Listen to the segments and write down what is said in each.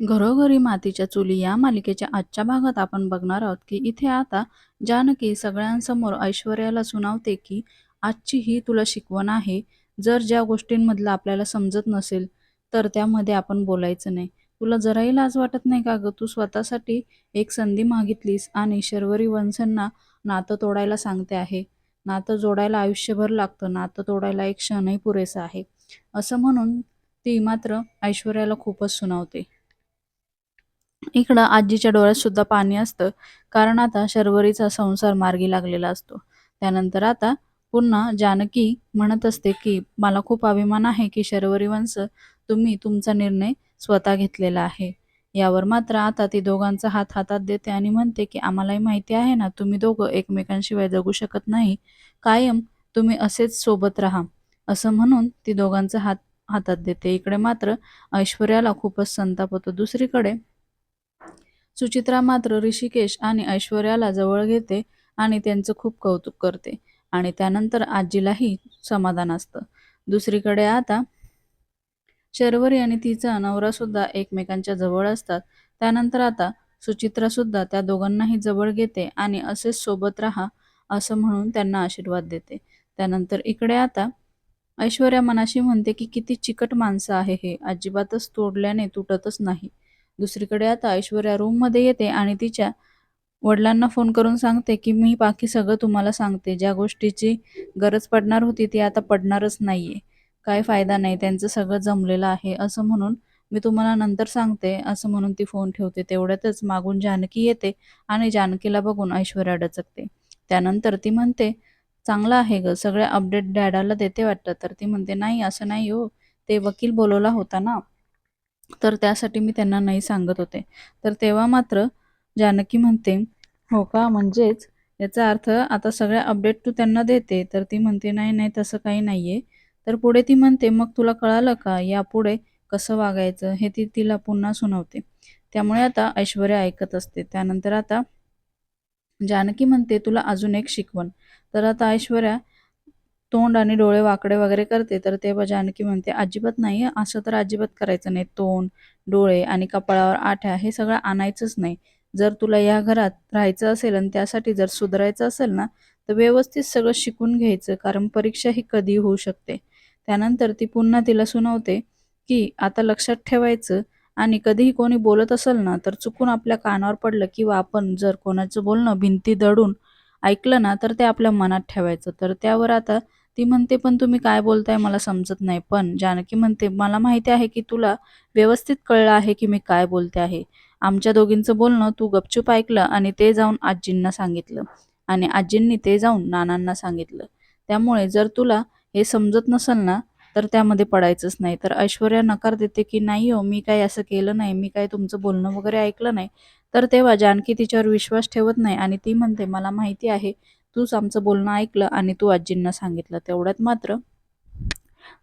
घरोघरी मातीच्या चुली या मालिकेच्या आजच्या भागात आपण बघणार आहोत की इथे आता जानकी सगळ्यांसमोर ऐश्वर्याला सुनावते की आजची ही तुला शिकवण आहे. जर ज्या गोष्टींमधलं आपल्याला समजत नसेल तर त्यामध्ये आपण बोलायचं नाही. तुला जराही लाज वाटत नाही का गं? तू स्वतःसाठी एक संधी मागितलीस आणि शर्वरी वंशांना नातं तोडायला सांगते आहे. नातं जोडायला आयुष्यभर लागतं. नातं तोडायला एक क्षणही पुरेसा आहे. असं म्हणून ती मात्र ऐश्वर्याला खूपच सुनावते. इकडं आजीच्या डोळ्यात सुद्धा पाणी असतं कारण आता शर्वरीचा संसार मार्गी लागलेला असतो. त्यानंतर आता पुन्हा जानकी म्हणत असते की मला खूप अभिमान आहे की शर्वरी वंश तुम्ही तुमचा निर्णय स्वतः घेतलेला आहे. यावर मात्र आता ती दोघांचा हात हातात देते आणि म्हणते की आम्हालाही माहिती आहे ना तुम्ही दोघं एकमेकांशिवाय जगू शकत नाही. कायम तुम्ही असेच सोबत राहा. असं म्हणून ती दोघांचा हात हातात देते. इकडे मात्र ऐश्वर्याला खूपच संताप होतो. दुसरीकडे सुचित्रा मात्र ऋषिकेश आणि ऐश्वर्याला जवळ घेते आणि त्यांचं खूप कौतुक करते आणि त्यानंतर आजीलाही समाधान असतं. दुसरीकडे आता शर्वरी आणि तिचा नवरा सुद्धा एकमेकांच्या जवळ असतात. त्यानंतर आता सुचित्रा सुद्धा त्या दोघांनाही जवळ घेते आणि असेच सोबत राहा असं म्हणून त्यांना आशीर्वाद देते. त्यानंतर इकडे आता ऐश्वर्या मनाशी म्हणते की किती चिकट माणसं आहे हे. अजिबातच तोडल्याने तुटतच नाही. दुसरीकडे आता ऐश्वर्या रूममध्ये येते आणि तिच्या वडिलांना फोन करून सांगते की मी बाकी सगळं तुम्हाला सांगते. ज्या गोष्टीची गरज पडणार होती ती आता पडणारच नाहीये. काय फायदा नाही त्यांचं सगळं जमलेलं आहे. असं म्हणून मी तुम्हाला नंतर सांगते. असं म्हणून ती फोन ठेवते. तेवढ्यातच मागून जानकी येते आणि जानकीला बघून ऐश्वर्या डचकते. त्यानंतर ती म्हणते चांगलं आहे ग. सगळे अपडेट डॅडाला देते वाटतं. तर ती म्हणते नाही असं नाही हो. ते वकील बोलवला होता ना. तर त्यासाठी मी त्यांना नाही सांगत होते. तर तेव्हा मात्र जानकी म्हणते हो का? म्हणजेच याचा अर्थ आता सगळ्या अपडेट तू त्यांना देते. तर ती म्हणते नाही नाही तसं काही नाही आहे तर पुढे ती म्हणते मग तुला कळालं का? यापुढे कसं वागायचं? हे ती तिला पुन्हा सुनावते. त्यामुळे आता ऐश्वर्या ऐकत असते. त्यानंतर आता जानकी म्हणते तुला अजून एक शिकवण. तर आता ऐश्वर्या तोंड आणि डोळे वाकडे वगैरे करते तर तेव्हा जानकी म्हणते अजिबात नाही असं तर अजिबात करायचं नाही. तोंड डोळे आणि कपाळावर आठ्या हे सगळं आणायचंच नाही. जर तुला या घरात राहायचं असेल आणि त्यासाठी जर सुधारायचं असेल ना तर व्यवस्थित सगळं शिकून घ्यायचं कारण परीक्षा ही कधी होऊ शकते. त्यानंतर ती पुन्हा तिला सुनावते की आता लक्षात ठेवायचं आणि कधीही कोणी बोलत असेल ना तर चुकून आपल्या कानावर पडलं किंवा आपण जर कोणाचं बोलणं भिंती दडून ऐकलं ना तर ते आपल्या मनात ठेवायचं. तर त्यावर आता ती म्हणते पण तुम्ही काय बोलताय मला समजत नाही. पण जानकी म्हणते मला माहिती आहे की तुला व्यवस्थित कळलं आहे की मी काय बोलते आहे. आमच्या दोघींचं बोलणं तू गपचूप ऐकलं आणि ते जाऊन आजींना सांगितलं. आणि आजींनी ते जाऊन नानांना सांगितलं. त्यामुळे जर तुला हे समजत नसेल ना तर त्यामध्ये पडायचंच नाही. तर ऐश्वर्या नकार देते की नाही हो मी काही असं केलं नाही. मी काही तुमचं बोलणं वगैरे ऐकलं नाही. तर तेव्हा जानकी तिच्यावर विश्वास ठेवत नाही आणि ती म्हणते मला माहिती आहे तूच आमचं बोलणं ऐकलं आणि तू आजींना सांगितलं तेवढ्यात मात्र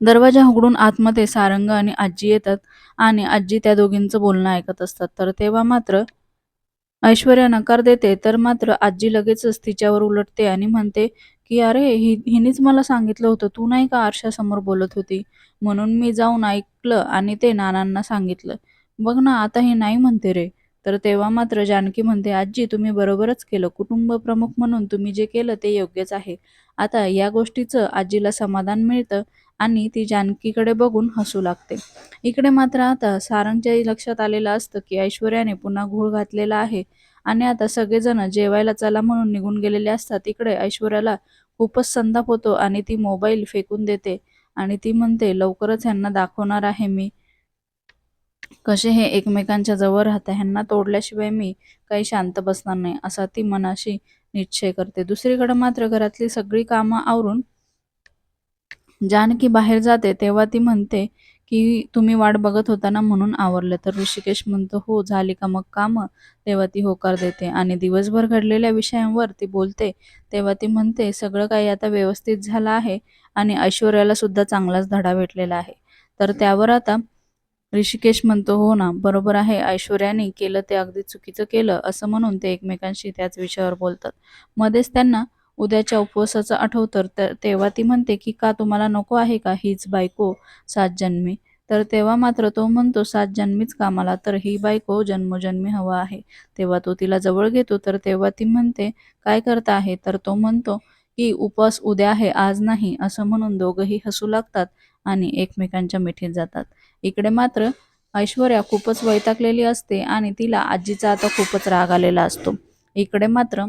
दरवाजा उघडून आतमध्ये सारंग आणि आजी येतात आणि आजी त्या दोघींचं बोलणं ऐकत असतात. तर तेव्हा मात्र ऐश्वर्या नकार देते तर मात्र आजी लगेचच तिच्यावर उलटते आणि म्हणते की अरे हि हिनेच मला सांगितलं होतं. तू नाही का आरशासमोर बोलत होती? म्हणून मी जाऊन ऐकलं आणि ते नानांना सांगितलं. बघ ना आता हे नाही म्हणते रे. तर तेव्हा मात्र जानकी म्हणते आजी तुम्ही बरोबरच केलं. कुटुंब प्रमुख म्हणून तुम्ही जे केलं ते योग्यच आहे. आता या गोष्टीचं आजीला समाधान मिळतं आणि ती जानकीकडे बघून हसू लागते. इकडे मात्र आता सारंगच्याही लक्षात आलेलं असतं की ऐश्वर्याने पुन्हा घोळ घातलेला आहे आणि आता सगळेजण जेवायला चला म्हणून निघून गेलेले असतात. इकडे ऐश्वर्याला खूपच संताप होतो आणि ती मोबाईल फेकून देते आणि ती म्हणते लवकरच ह्यांना दाखवणार आहे मी. कसे हे एकमेकांच्या जवळ राहता ह्यांना तोडल्याशिवाय मी काही शांत बसणार नाही असा ती मनाशी निश्चय करते. दुसरीकडे मात्र घरातली सगळी कामं आवरून जानकी बाहेर जाते तेव्हा ती म्हणते की तुम्ही वाट बघत होता ना म्हणून आवरलं. तर ऋषिकेश म्हणतो हो झाली का मग कामं? तेव्हा ती होकार देते आणि दिवसभर घडलेल्या विषयांवर ती बोलते. तेव्हा ती म्हणते सगळं काही आता व्यवस्थित झालं आहे आणि ऐश्वर्याला सुद्धा चांगलाच धडा भेटलेला आहे. तर त्यावर आता ऋषिकेश म्हणतो हो ना बरोबर आहे ऐश्वर्याने केलं ते अगदी चुकीचं केलं असं म्हणून ते एकमेकांशी त्याच विषयावर बोलतात. मध्येच त्यांना उद्याच्या उपवासाचं आठवतं तर तेव्हा ती म्हणते की का तुम्हाला नको आहे का हीच बायको सात जन्मी? तर तेव्हा मात्र तो म्हणतो सात जन्मीच कामाला तर ही बायको जन्मोजन्मी हवा आहे. तेव्हा तो तिला जवळ घेतो तर तेव्हा ती म्हणते काय करता आहे? तर तो म्हणतो की उपवास उद्या आहे आज नाही असं म्हणून दोघंही हसू लागतात आणि एकमेकांच्या मिठीत जातात. इकडे मात्र ऐश्वर्या खूपच वैतागलेली असते आणि तिला आजीचा आता खूपच राग आलेला असतो. इकडे मात्र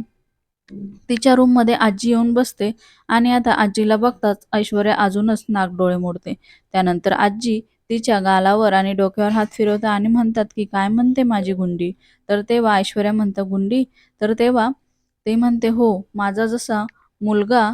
तिच्या रूममध्ये आजी येऊन बसते आणि आता आजीला बघताच ऐश्वर्या अजूनच नागडोळे मोडते. त्यानंतर आजी तिच्या गालावर आणि डोक्यावर हात फिरवतात आणि म्हणतात की काय म्हणते माझी गुंडी? तर तेव्हा ऐश्वर्या म्हणतं गुंडी तर तेव्हा ते म्हणते हो माझा जसा मुलगा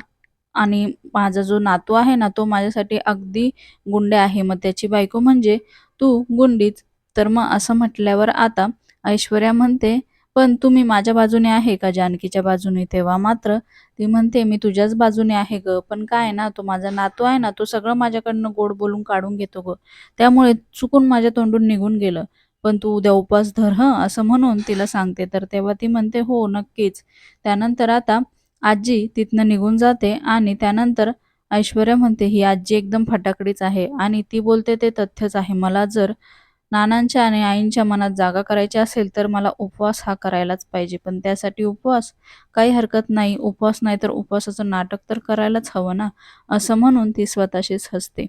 आणि माझा जो नातू आहे ना तो माझ्यासाठी अगदी गुंडे आहे. मग त्याची बायको म्हणजे तू गुंडीच. तर मग असं म्हटल्यावर आता ऐश्वर्या म्हणते पण तुम्ही माझ्या बाजूने आहे का? जानकीच्या बाजूने. तेव्हा मात्र ती म्हणते मी तुझ्याच बाजूने आहे ग. पण काय ना तो माझा नातू आहे ना तो सगळं माझ्याकडनं गोड बोलून काढून घेतो ग. त्यामुळे चुकून माझ्या तोंडून निघून गेलं. पण तू उद्या उपास धर हं. असं म्हणून तिला सांगते. तर तेव्हा ती म्हणते हो नक्कीच. त्यानंतर आता आजी तिथनं निघून जाते आणि त्यानंतर ऐश्वर्या म्हणते ही आजी एकदम फटाकडीच आहे आणि ती बोलते ते तथ्यच आहे. मला जर नानांच्या आणि आईंच्या मनात जागा करायची असेल तर मला उपवास हा करायलाच पाहिजे. पण त्यासाठी उपवास काही हरकत नाही. उपवास नाही तर उपवासाचं नाटक तर करायलाच हवं ना? असं म्हणून ती स्वतःशीच हसते.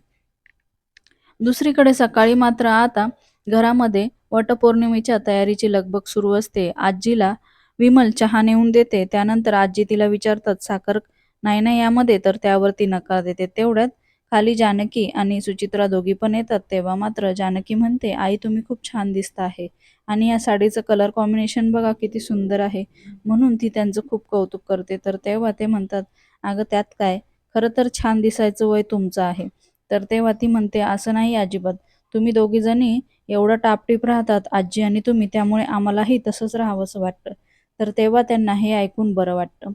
दुसरीकडे सकाळी मात्र आता घरामध्ये वटपौर्णिमेच्या तयारीची लगबग सुरू असते. आजीला विमल चहा नेऊन देते. त्यानंतर आजी तिला विचारतात साखर नाही ना यामध्ये? तर त्यावरती नकार देते. तेवढ्यात खाली जानकी आणि सुचित्रा दोघी पण येतात. तेव्हा मात्र जानकी म्हणते आई तुम्ही खूप छान दिसता आहे आणि या साडीचं कलर कॉम्बिनेशन बघा किती सुंदर आहे. म्हणून ती त्यांचं खूप कौतुक करते. तर तेव्हा ते म्हणतात अगं त्यात काय? खरं तर छान दिसायचं वय तुमचं आहे. तर तेव्हा ती म्हणते असं नाही अजिबात. तुम्ही दोघी जणी एवढं टापटीप राहतात आजी आणि तुम्ही. त्यामुळे आम्हालाही तसंच राहावंसं वाटतं. तर तेव्हा त्यांना हे ऐकून बरं वाटतं.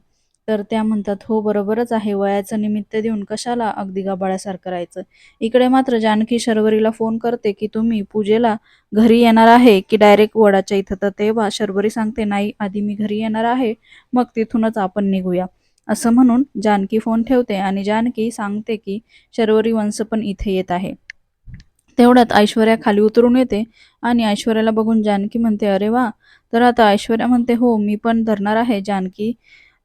तर त्या म्हणतात हो बरोबरच आहे. वयाचं निमित्त देऊन कशाला अगदी गबाळ्यासारखं राहायचं? इकडे मात्र जानकी शर्वरीला फोन करते की तुम्ही पूजेला घरी येणार आहे की डायरेक्ट वडाच्या इथं? तर तेव्हा शर्वरी सांगते नाही आधी मी घरी येणार आहे. मग तिथूनच आपण निघूया. असं म्हणून जानकी फोन ठेवते आणि जानकी सांगते की शर्वरी वंश पण इथे येत आहे. तेवढ्यात ऐश्वर्या खाली उतरून येते आणि ऐश्वर्याला बघून जानकी म्हणते अरे वा तर आता ऐश्वर्या म्हणते हो मी पण धरणार आहे जानकी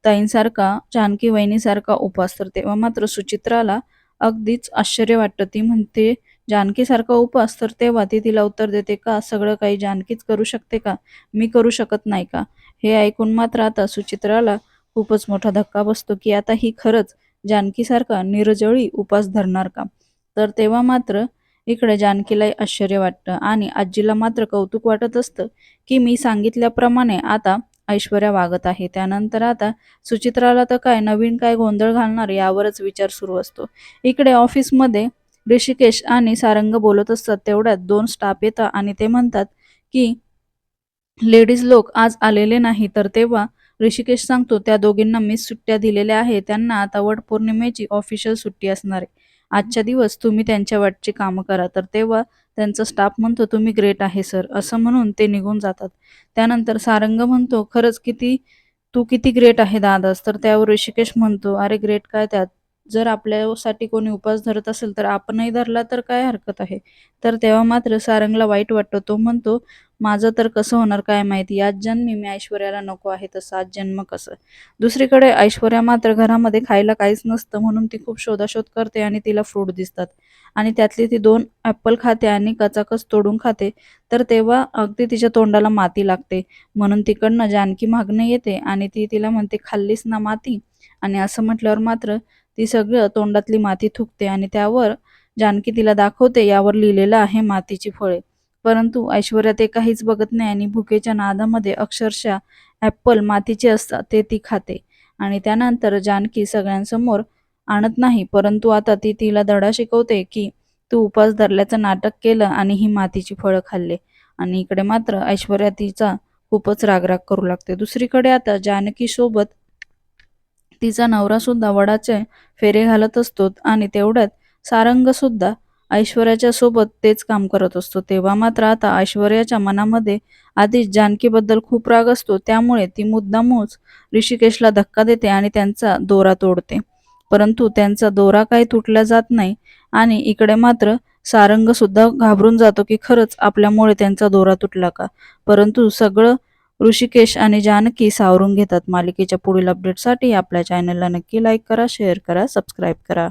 ताईंसारखा जानकी वहिनीसारखा उपवास. तर तेव्हा मात्र सुचित्राला अगदीच आश्चर्य वाटतं. ती म्हणते जानकीसारखा उपवास? तर तेव्हा ती तिला उत्तर देते का? सगळं काही जानकीच करू शकते का? मी करू शकत नाही का? हे ऐकून मात्र आता सुचित्राला खूपच मोठा धक्का बसतो की आता ही खरंच जानकीसारखा निरजळी उपास धरणार का? तर तेव्हा मात्र इकडे जानकीलाही आश्चर्य वाटतं. आणि आजीला मात्र कौतुक वाटत असतं की मी सांगितल्याप्रमाणे आता ऐश्वर्या वागत आहे. त्यानंतर आता सुचित्राला तर काय नवीन काय गोंधळ घालणार यावरच विचार सुरू असतो. इकडे ऑफिसमध्ये ऋषिकेश आणि सारंग बोलत असतात. तेवढ्यात दोन स्टाफ येतात आणि ते म्हणतात की लेडीज लोक आज आलेले नाही तर तेव्हा ऋषिकेश सांगतो त्या दोघींना मिस सुट्ट्या दिलेल्या आहे त्यांना आता वट पौर्णिमेची ऑफिशियल सुट्टी असणार आहे. आजच्या दिवस तुम्ही त्यांच्या वाटची कामं करा. तर तेव्हा त्यांचा स्टाफ म्हणतो तुम्ही ग्रेट आहे सर असं म्हणून ते निघून जातात. त्यानंतर सारंग म्हणतो खरंच किती तू किती ग्रेट आहे दादास. तर त्यावर ऋषिकेश म्हणतो अरे ग्रेट काय त्यात? जर आपल्यासाठी कोणी उपास धरत असेल तर आपणही धरला तर काय हरकत आहे? तर तेव्हा मात्र सारंगला वाईट वाटतं. तो म्हणतो माझं तर कसं होणार काय माहिती? याच जन्मी मी ऐश्वर्याला नको आहे तसं आज जन्म कसं? दुसरीकडे ऐश्वर्या मात्र घरामध्ये खायला काहीच नसतं म्हणून ती खूप शोधाशोध करते आणि तिला फ्रूट दिसतात. आणि त्यातली ती दोन ॲपल खाते आणि कचाकच तोडून खाते. तर तेव्हा अगदी तिच्या तोंडाला माती लागते. म्हणून तिकडनं जानकी मागणं येते आणि ती तिला म्हणते खाल्लीस ना माती? आणि असं म्हटल्यावर मात्र ती सगळं तोंडातली माती थुकते आणि त्यावर जानकी तिला दाखवते यावर लिहिलेलं आहे मातीची फळे. परंतु ऐश्वर्या ते काहीच बघत नाही आणि भुकेच्या नादामध्ये अक्षरशः ॲप्पल मातीचे असतात ते ती खाते. आणि त्यानंतर जानकी सगळ्यांसमोर आणत नाही परंतु आता ती तिला धडा शिकवते की तू उपास धरल्याचं नाटक केलं आणि ही मातीची फळं खाल्ले. आणि इकडे मात्र ऐश्वर्या तिचा खूपच रागराग करू लागते. दुसरीकडे आता जानकी सोबत तिचा नवरा सुद्धा वडाचे फेरे घालत असतो आणि तेवढ्यात सारंग सुद्धा ऐश्वर्याच्या सोबत तेच काम करत असतो. तेव्हा मात्र आता ऐश्वर्याच्या मनामध्ये आधीच जानकीबद्दल खूप राग असतो. त्यामुळे ती मुद्दामूच ऋषिकेशला धक्का देते आणि त्यांचा दोरा तोडते. परंतु त्यांचा दोरा काही तुटला जात नाही आणि इकडे मात्र सारंग सुद्धा घाबरून जातो की खरंच आपल्यामुळे त्यांचा दोरा तुटला का? परंतु सगळं ऋषिकेश आणि जानकी सावरून घेतात. मालिकेच्या पुढील अपडेटसाठी आपल्या चॅनलला नक्की लाईक करा शेअर करा सबस्क्राईब करा.